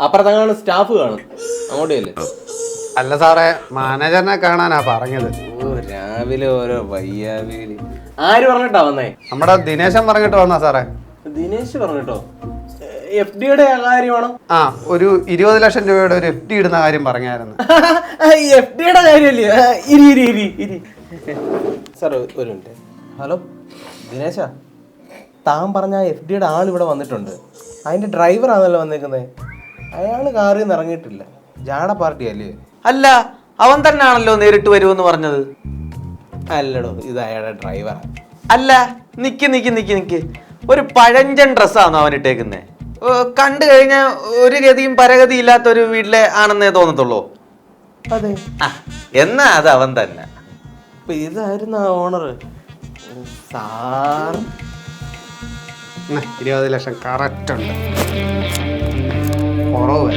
അപ്പുറത്തങ്ങാണ് staff കാണും. അങ്ങോട്ടല്ലേ അല്ല സാറേ മാനേജറിനെ കാണാനാ പറഞ്ഞത്. ഓ രാവിലെ ഓരോ വയ്യാവേലി. ആര് പറഞ്ഞിട്ടാ വന്നേ? നമ്മുടെ ദിനേശൻ പറഞ്ഞിട്ട് വന്നാ സാറേ. ദിനേശ് പറഞ്ഞിട്ടോ? എഫ് ഡിയുടെ കാര്യമാണോ ആ ഒരു ഇരുപത് ലക്ഷം രൂപയുടെ ഒരു എഫ് ഡി ഇടുന്ന കാര്യം പറഞ്ഞായിരുന്നു. എഫ് ഡിയുടെ കാര്യമല്ലേ? ഇരി ഇരി ഇരി ഇരി. സാർ ഒരു മിനിറ്റ്. ഹലോ ദിനേശ. താൻ പറഞ്ഞ എഫ് ഡിയുടെ ആൾ ഇവിടെ വന്നിട്ടുണ്ട്. അതിന്റെ ഡ്രൈവറാണല്ലോ വന്നേക്കുന്നത് അയാൾ കാറിൽ നിന്ന് ഇറങ്ങിയിട്ടില്ല. ജാട പാർട്ടി അല്ലേ അല്ല അവൻ തന്നെയാണല്ലോ നേരിട്ട് വരുമെന്ന് പറഞ്ഞത്. അല്ലടോ ഇത് അയാളുടെ ഡ്രൈവർ അല്ല നിക്ക് നിക്ക് നിക്ക് നിക്ക്. ഒരു പഴഞ്ചൻ ഡ്രസ്സാണോ അവൻ ഇട്ടേക്കുന്നത് കണ്ടു കഴിഞ്ഞാൽ ഒരു ഗതിയും പരഗതി ഇല്ലാത്ത ഒരു വീട്ടിലെ ആണെന്നേ തോന്നത്തുള്ളൂ. അതെ. ആ, എന്നാ അത് അവൻ തന്നെ. ഇതായിരുന്നു ആ ഓണർ സാർ ഇരുപത് ലക്ഷം. കറക്റ്റ് ഉണ്ട്. കുറവ്.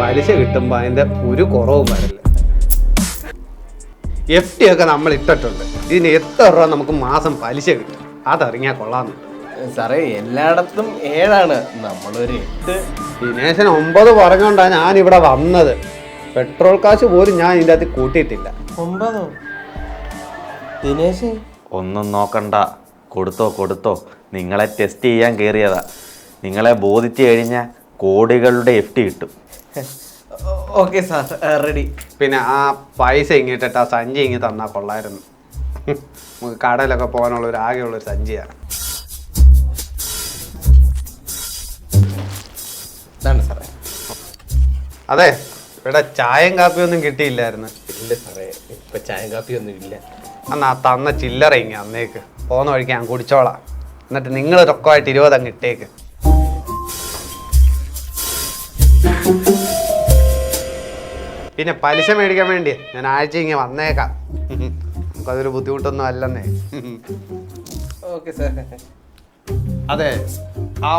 പലിശ കിട്ടുമ്പോൾ അതിന്റെ ഒരു കുറവും വരില്ല. എഫ് ടി ഒക്കെ നമ്മൾ ഇട്ടിട്ടുണ്ട്. ഇതിന് എത്ര രൂപ നമുക്ക് മാസം പലിശ കിട്ടും? അതറിഞ്ഞാൽ കൊള്ളാന്ന്. സാറേ എല്ലായിടത്തും ഏഴാണ്. നമ്മളൊരു എട്ട്. ദിനേശൻ ഒമ്പത് പറഞ്ഞുകൊണ്ടാണ് ഞാൻ ഇവിടെ വന്നത്. പെട്രോൾ കാശ് പോലും ഞാൻ ഇതിന്റെ അകത്ത് കൂട്ടിയിട്ടില്ല. ഒമ്പതോ? ദിനേശ്? ഒന്നും നോക്കണ്ട. കൊടുത്തോ കൊടുത്തോ. നിങ്ങളെ ടെസ്റ്റ് ചെയ്യാൻ കയറിയതാ നിങ്ങളെ ബോധിച്ചു കഴിഞ്ഞാൽ കോടികളുടെ എഫ് ടി കിട്ടും. ഓക്കെ സാർ റെഡി പിന്നെ ആ പൈസ ഇങ്ങിട്ടിട്ട് ആ സഞ്ചി ഇങ്ങി തന്നാൽ കൊള്ളായിരുന്നു. നമുക്ക് കടയിലൊക്കെ പോകാനുള്ള ഒരു ആകെയുള്ളൊരു സഞ്ചിയാണ്. ഇതാണ് സാറേ അതെ ഇവിടെ ചായയും കാപ്പിയൊന്നും കിട്ടിയില്ലായിരുന്നു. ഇല്ല സാറേ ഇപ്പൊ ചായയും കാപ്പിയൊന്നും ഇല്ല. അന്ന് ആ തന്ന ചില്ലറ ഇങ്ങ അന്നേക്ക്. പോകുന്ന വഴിക്ക് ഞാൻ കുടിച്ചോളാം. എന്നിട്ട് നിങ്ങൾ റൊക്കമായിട്ട് ഇരുപതങ്ങ് ഇട്ടേക്ക്. പിന്നെ പലിശ മേടിക്കാൻ വേണ്ടി ഞാൻ ആഴ്ച ഇങ്ങനെ വന്നേക്കാം. നമുക്കതൊരു ബുദ്ധിമുട്ടൊന്നും അല്ലെന്നേ. ഓക്കെ സാർ അതെ ആ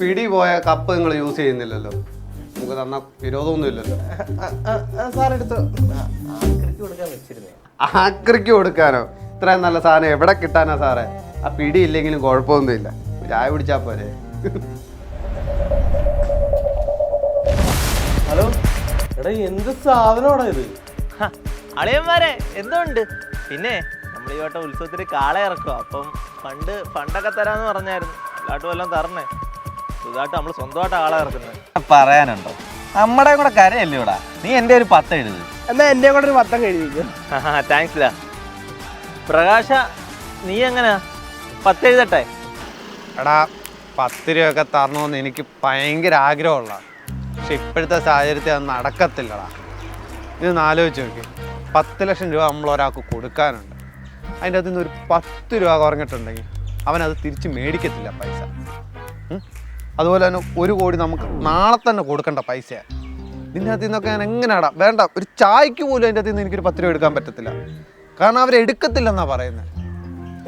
പിടി പോയ കപ്പ് നിങ്ങൾ യൂസ് ചെയ്യുന്നില്ലല്ലോ. നമുക്ക് തന്ന വിരോധമൊന്നും ഇല്ലല്ലോ. സാർ എടുത്തു. ആക്രിക്ക് കൊടുക്കാൻ വെച്ചിരുന്നേ. ആക്രിക്ക് കൊടുക്കാനോ? ഇത്രയും നല്ല സാധനം എവിടെ കിട്ടാനാ സാറേ? ആ പിടി ഇല്ലെങ്കിലും കുഴപ്പമൊന്നുമില്ല. ചായ പിടിച്ചാ പോരെ. ഹലോ? എടാ എന്ത് സാധനമാണോ ഇത്? അളിയന്മാരെ എന്തുണ്ട്? പിന്നെ നമ്മൾ ഈ വട്ടം ഉത്സവത്തിന് കാള ഇറക്കുക അപ്പം ഫണ്ട് ഫണ്ടൊക്കെ തരാന്ന് പറഞ്ഞായിരുന്നു. എല്ലാട്ടും വല്ലതും തരണേ. സുഖമായിട്ട് നമ്മൾ സ്വന്തമായിട്ട് ആളെ ഇറക്കുന്നത് പറയാനുണ്ടോ? നമ്മുടെ കൂടെ കരയല്ലേ ഇവിടെ? നീ എന്റെ ഒരു പത്ത് എഴുതി. എന്നാ എന്റെ കൂടെ ഒരു പത്തം കഴിക്കും താങ്ക്സ് ഡാ പ്രകാശ നീ എങ്ങനെയാ? പത്തെഴുതട്ടെ? എടാ പത്ത് രൂപയൊക്കെ തരണമെന്ന് എനിക്ക് ഭയങ്കര ആഗ്രഹമുള്ള. പക്ഷെ ഇപ്പോഴത്തെ സാഹചര്യത്തിൽ അത് നടക്കത്തില്ലടാ. ഇത് ആലോചിച്ച് നോക്കി. പത്ത് ലക്ഷം രൂപ നമ്മൾ ഒരാൾക്ക് കൊടുക്കാനുണ്ട്. അതിന്റെ അതിൽ നിന്ന് ഒരു പത്ത് രൂപ കുറഞ്ഞിട്ടുണ്ടെങ്കിൽ അവനത് തിരിച്ച് മേടിക്കത്തില്ല പൈസ. അതുപോലെ തന്നെ ഒരു കോടി നമുക്ക് നാളെ തന്നെ കൊടുക്കേണ്ട പൈസയാണ് ഇതിന്റെ അകത്ത് നിന്നൊക്കെ ഞാൻ എങ്ങനെയാടാ? വേണ്ട ഒരു ചായക്ക് പോലും അതിന്റെ അതിൽ നിന്ന് എനിക്കൊരു പത്ത് രൂപ എടുക്കാൻ പറ്റത്തില്ല. കാരണം അവരെടുക്കത്തില്ലെന്നാണ് പറയുന്നത്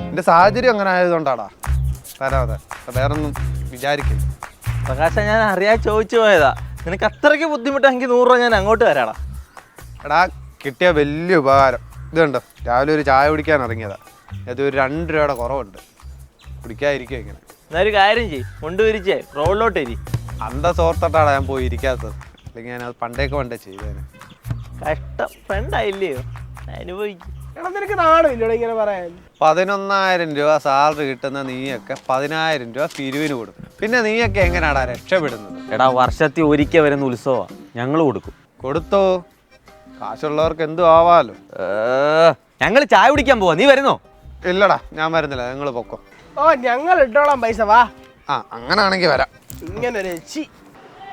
എന്റെ സാഹചര്യം അങ്ങനെ ആയതുകൊണ്ടാടാ. തരാതെ വേറൊന്നും വിചാരിക്കില്ല. പ്രകാശ ഞാൻ അറിയാൻ ചോദിച്ചു പോയതാ. നിനക്ക് അത്രയ്ക്ക് ബുദ്ധിമുട്ടെങ്കിൽ നൂറ് രൂപ ഞാൻ അങ്ങോട്ട് തരാടാ. എടാ കിട്ടിയ വലിയ ഉപകാരം. ഇതുണ്ടോ. രാവിലെ ഒരു ചായ കുടിക്കാൻ ഇറങ്ങിയതാ. അത് ഒരു രണ്ട് രൂപയുടെ കുറവുണ്ട്. കുടിക്കാതിരിക്കും ഇങ്ങനെ. എന്നാ ഒരു കാര്യം ചെയ്യ്. കൊണ്ടുവരിച്ചേ. റോഡിലോട്ട് ഇരി. അന്ത സോർത്തട്ടാടാ ഞാൻ പോയി ഇരിക്കാത്തത്. അല്ലെങ്കിൽ ഞാൻ അത് പണ്ടേക്ക് പണ്ടേ ചെയ്തേനെ. കഷ്ടം. ഫ്രണ്ടായില്ലയോ അനുഭവിക്കും. നിനക്ക് നാണില്ലടാ ഇങ്ങനെ പറയാൻ. പതിനൊന്നായിരം രൂപ സാലറി കിട്ടുന്ന നീയൊക്കെ പതിനായിരം രൂപ പിരിവിന് കൊടുക്കും. പിന്നെ നീയൊക്കെ എങ്ങനെയാടാ രക്ഷപ്പെടുന്നത്? എടാ വർഷത്തിൽ ഒരിക്കൽ വരുന്ന ഉത്സവമാണ് ഞങ്ങൾ കൊടുക്കും. കൊടുത്തോ? കാശുള്ളവർക്ക് എന്തു ആവാലോ. ഞങ്ങൾ ചായ കുടിക്കാൻ പോവാ. നീ വരുന്നോ? ഇല്ലടാ ഞാൻ വരുന്നില്ല. നിങ്ങൾ പൊക്കോ. ഓ ഞങ്ങൾ ഇട്ടോളാം പൈസ വാ. ആ അങ്ങനാണെങ്കിൽ വരാം. ഇങ്ങനെ ഒരു ചി.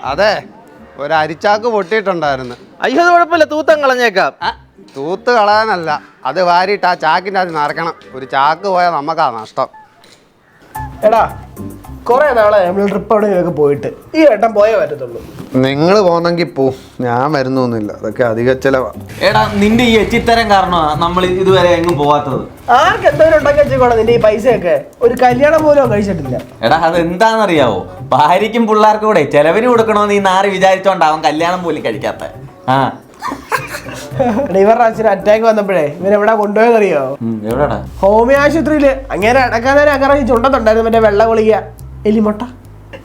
അതെ ഒരു അരിച്ചാക്ക് പൊട്ടിയിട്ടുണ്ടായിരുന്നു. അയ്യോ അത് കുഴപ്പമില്ല. തൂത്തം കളഞ്ഞേക്കാം. തൂത്ത് കളയാനല്ല. അത് വാരിയിട്ട് ആ ചാക്കിന്റെ അത് നിറക്കണം ഒരു ചാക്ക് പോയാൽ നമുക്കാ നഷ്ടം. എടാ കൊറേ നാളെ നമ്മൾ ട്രിപ്പ് എവിടെയൊക്കെ പോയിട്ട്. ഈ ഏട്ടം പോയേ പറ്റത്തുള്ളൂ നിങ്ങൾ പോന്നെങ്കിൽ പോ. ഞാൻ വരുന്നൊന്നുമില്ല. അതൊക്കെ അധിക ചെലവാ. എടാ നിന്റെ ഈ എച്ചിത്തരം കാരണമാ നമ്മൾ ഇതുവരെ എങ്ങും പോവാത്തത്. ആർക്ക് എന്തെങ്കിലും ഉണ്ടാക്കി വെച്ചേക്കോളാം നിന്റെ ഈ പൈസയൊക്കെ ഒരു കല്യാണം പോലും കഴിച്ചിട്ടില്ല. എടാ അത് എന്താണെന്നറിയാവോ ഭാര്യയ്ക്കും പിള്ളേർക്കും കൂടെ ചെലവിന് കൊടുക്കണമെന്ന് ഈ നാറി വിചാരിച്ചോണ്ടാവും കല്യാണം പോലും കഴിക്കാത്ത. ആ ഇവരുടെ അച്ഛന് അറ്റാക്ക് വന്നപ്പോഴേ ഇവൻ എവിടെ കൊണ്ടുപോയെന്നറിയോ? ഉം, എവിടെടാ? ഹോമിയോ ആശുപത്രിയിൽ. അങ്ങനെ അടക്കാൻ നേരം അങ്ങനെ ചുണ്ടത്തുണ്ടായിരുന്നു മറ്റേ വെള്ള കൊളിക എലിമുട്ട.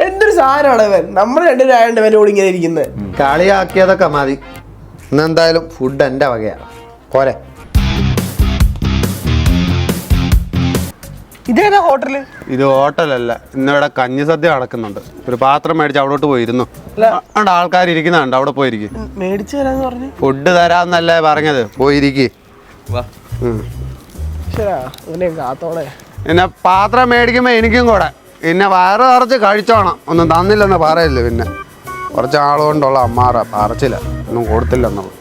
എന്തൊരു സാധനമാണ് ഇവൻ? നമ്മുടെ രണ്ടു ആയതുകൊണ്ട് ഇവനോട് ഇങ്ങനെ ഇരിക്കുന്നത് കളിയാക്കിയതൊക്കെ മതി. ഇന്നെന്തായാലും ഫുഡ് എന്റെ വകയാണ്. പോരെ. ഇതേതാ ഹോട്ടൽ? ഇത് ഹോട്ടലല്ല. ഇന്നിവിടെ കഞ്ഞി സദ്യ നടക്കുന്നുണ്ട്. ഒരു പാത്രം മേടിച്ച് അവിടോട്ട് പോയിരുന്നു. അവിടെ ആൾക്കാർ ഇരിക്കുന്നുണ്ട് അവിടെ പോയിരിക്കും. മേടിച്ചു തരാന്ന് പറഞ്ഞു. ഫുഡ് തരാന്നല്ലേ പറഞ്ഞത്? പോയിരിക്കും. പിന്നെ പാത്രം മേടിക്കുമ്പോ എനിക്കും കൂടെ. പിന്നെ വയറ് നിറച്ച് കഴിച്ചോണം. ഒന്നും തന്നില്ലെന്ന് പറയല്ലേ പിന്നെ. കുറച്ച് ആളുകൊണ്ടുള്ള അമ്മാറ പറച്ചില്ല ഒന്നും കൊടുത്തില്ലെന്നുള്ളു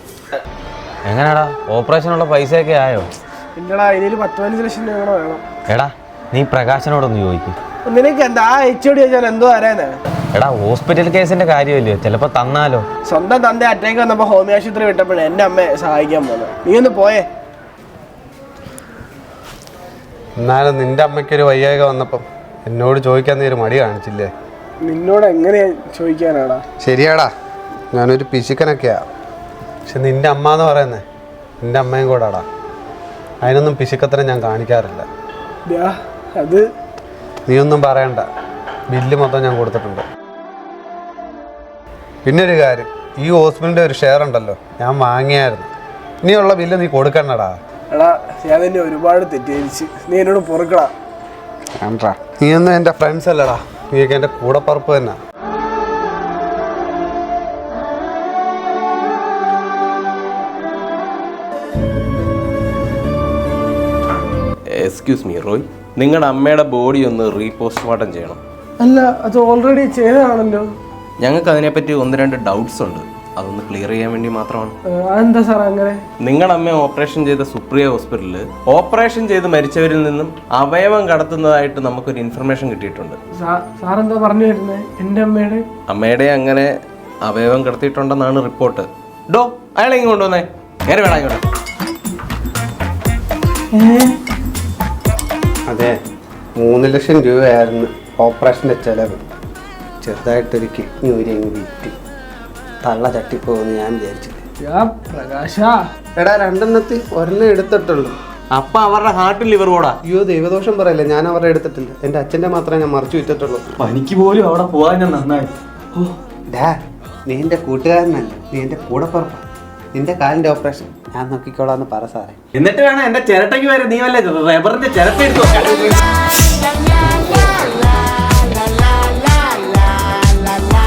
എങ്ങനെയാടാ ഓപ്പറേഷനുള്ള പൈസയൊക്കെ ആയോ? ഇല്ലടാ ഇതിൽ പത്ത് പതിനഞ്ച് ലക്ഷം രൂപ വേണം. എടാ നീ പ്രകാശനോടൊന്ന് ചോദിക്കും. നിനക്ക് എന്താ ആ എച്ച് ഒടി ചോദിച്ചാൽ എന്തോ അറിയാനാ എടാ ഹോസ്പിറ്റൽ കേസിന്റെ കാര്യമല്ലേ? ചിലപ്പോ തന്നാലോ. സ്വന്തം തന്റെ അറ്റാക്ക് വന്നപ്പോ ഹോമിയോ ആശുപത്രി വിട്ടപ്പോഴേ എന്റെ അമ്മയെ സഹായിക്കാൻ പോകുന്നത് നീ ഒന്ന് പോയേ. എന്നാലും നിന്റെ അമ്മയ്ക്കൊരു വയ്യായിക വന്നപ്പം എന്നോട് ചോദിക്കാൻ നീ ഒരു മടി കാണിച്ചില്ലേ? നിന്നോട് എങ്ങനെയാ ചോദിക്കാനാടാ? ശരിയാടാ ഞാനൊരു പിശുക്കനൊക്കെയാ. പക്ഷെ നിന്റെ അമ്മ എന്ന് പറയുന്നേ നിന്റെ അമ്മയും കൂടാടാ. അതിനൊന്നും പിശുക്കത്തരം ഞാൻ കാണിക്കാറില്ല. അത് നീ ഒന്നും പറയണ്ട. ബില്ല് മൊത്തം ഞാൻ കൊടുത്തിട്ടുണ്ട്. പിന്നെ ഒരു കാര്യം ഈ ഹോസ്പിറ്റലിന്റെ ഒരു ഷെയർ ഉണ്ടല്ലോ ഞാൻ വാങ്ങിയായിരുന്നു. ഇനിയുള്ള ബില്ല് നീ കൊടുക്കണ്ടടാ. എടാ ഞാൻ നിന്നെ ഒരുപാട് തെറ്റിദ്ധരിച്ച്. നീ എന്നോട് പൊറുക്കടാ. നീ ഒന്നും എന്റെ ഫ്രണ്ട്സ് അല്ലടാ. നീയൊക്കെ എന്റെ കൂടപ്പറപ്പ് തന്നെ. Excuse me Roy. നിങ്ങളുടെ അമ്മയുടെ ബോഡി ഒന്ന് റീപോസ്റ്റ്മോർട്ടം ചെയ്യണം. അല്ല അത് ഓൾറെഡി ചെയ്തതാണല്ലോ. ഞങ്ങൾക്ക് അതിനെപ്പറ്റി ഒന്ന് രണ്ട് ഡൗട്ട്സ് ഉണ്ട്. അതൊന്ന് ക്ലിയർ ചെയ്യാൻ വേണ്ടി മാത്രമാണ്. അതെന്താ സാർ അങ്ങനെ? നിങ്ങളുടെ അമ്മയെ ഓപ്പറേഷൻ ചെയ്ത സുപ്രിയ ഹോസ്പിറ്റലിൽ ഓപ്പറേഷൻ ചെയ്ത് മരിച്ചവരിൽ നിന്നും അവയവം കടത്തുന്നതായിട്ട് നമുക്കൊരു ഇൻഫർമേഷൻ കിട്ടിയിട്ടുണ്ട്. സാർ എന്താ പറഞ്ഞു വരുന്നത് എന്റെ അമ്മയുടെ? അമ്മയുടെ അങ്ങനെ അവയവം കടത്തിയിട്ടുണ്ടെന്നാണ് റിപ്പോർട്ട് ഡോ അയാളെ ഇങ്ങ് കൊണ്ടുവന്നേ? നേരെ വേണം ഇങ്ങോട്ട്? അതെ മൂന്ന് ലക്ഷം രൂപയായിരുന്നു ഓപ്പറേഷന്റെ ചിലവ്. ചെറുതായിട്ടൊരു കിഡ്നി ഒരു വിറ്റ് തള്ള ചട്ടിപ്പോകുമെന്ന് ഞാൻ വിചാരിച്ചില്ല. പ്രകാശ. എടാ രണ്ടെണ്ണത്തിൽ ഒരെണ്ണം എടുത്തിട്ടുള്ളൂ. അപ്പൊ അവരുടെ ഹാർട്ടിൽ ലിവർ കൂടാ. അയ്യോ ദൈവദോഷം പറയല്ലേ ഞാൻ അവരുടെ എടുത്തിട്ടില്ല. എന്റെ അച്ഛന്റെ മാത്രമേ ഞാൻ മറിച്ചു വിറ്റിട്ടുള്ളൂ. പനിക്ക് പോലും അവിടെ പോകാൻ ഞാൻ നന്നായി. ഡാ നീ എന്റെ കൂട്ടുകാരനല്ല നീ എന്റെ കൂടെ പറപ്പ നിന്റെ കാലിന്റെ ഓപ്പറേഷൻ ഞാൻ നോക്കിക്കോളാന്ന് പറ സാറേ. എന്നിട്ട് വേണം എന്റെ ചിരട്ടയ്ക്ക് വരെ നീ വല്ല റബ്ബറിന്റെ ചിരട്ട എടുത്തു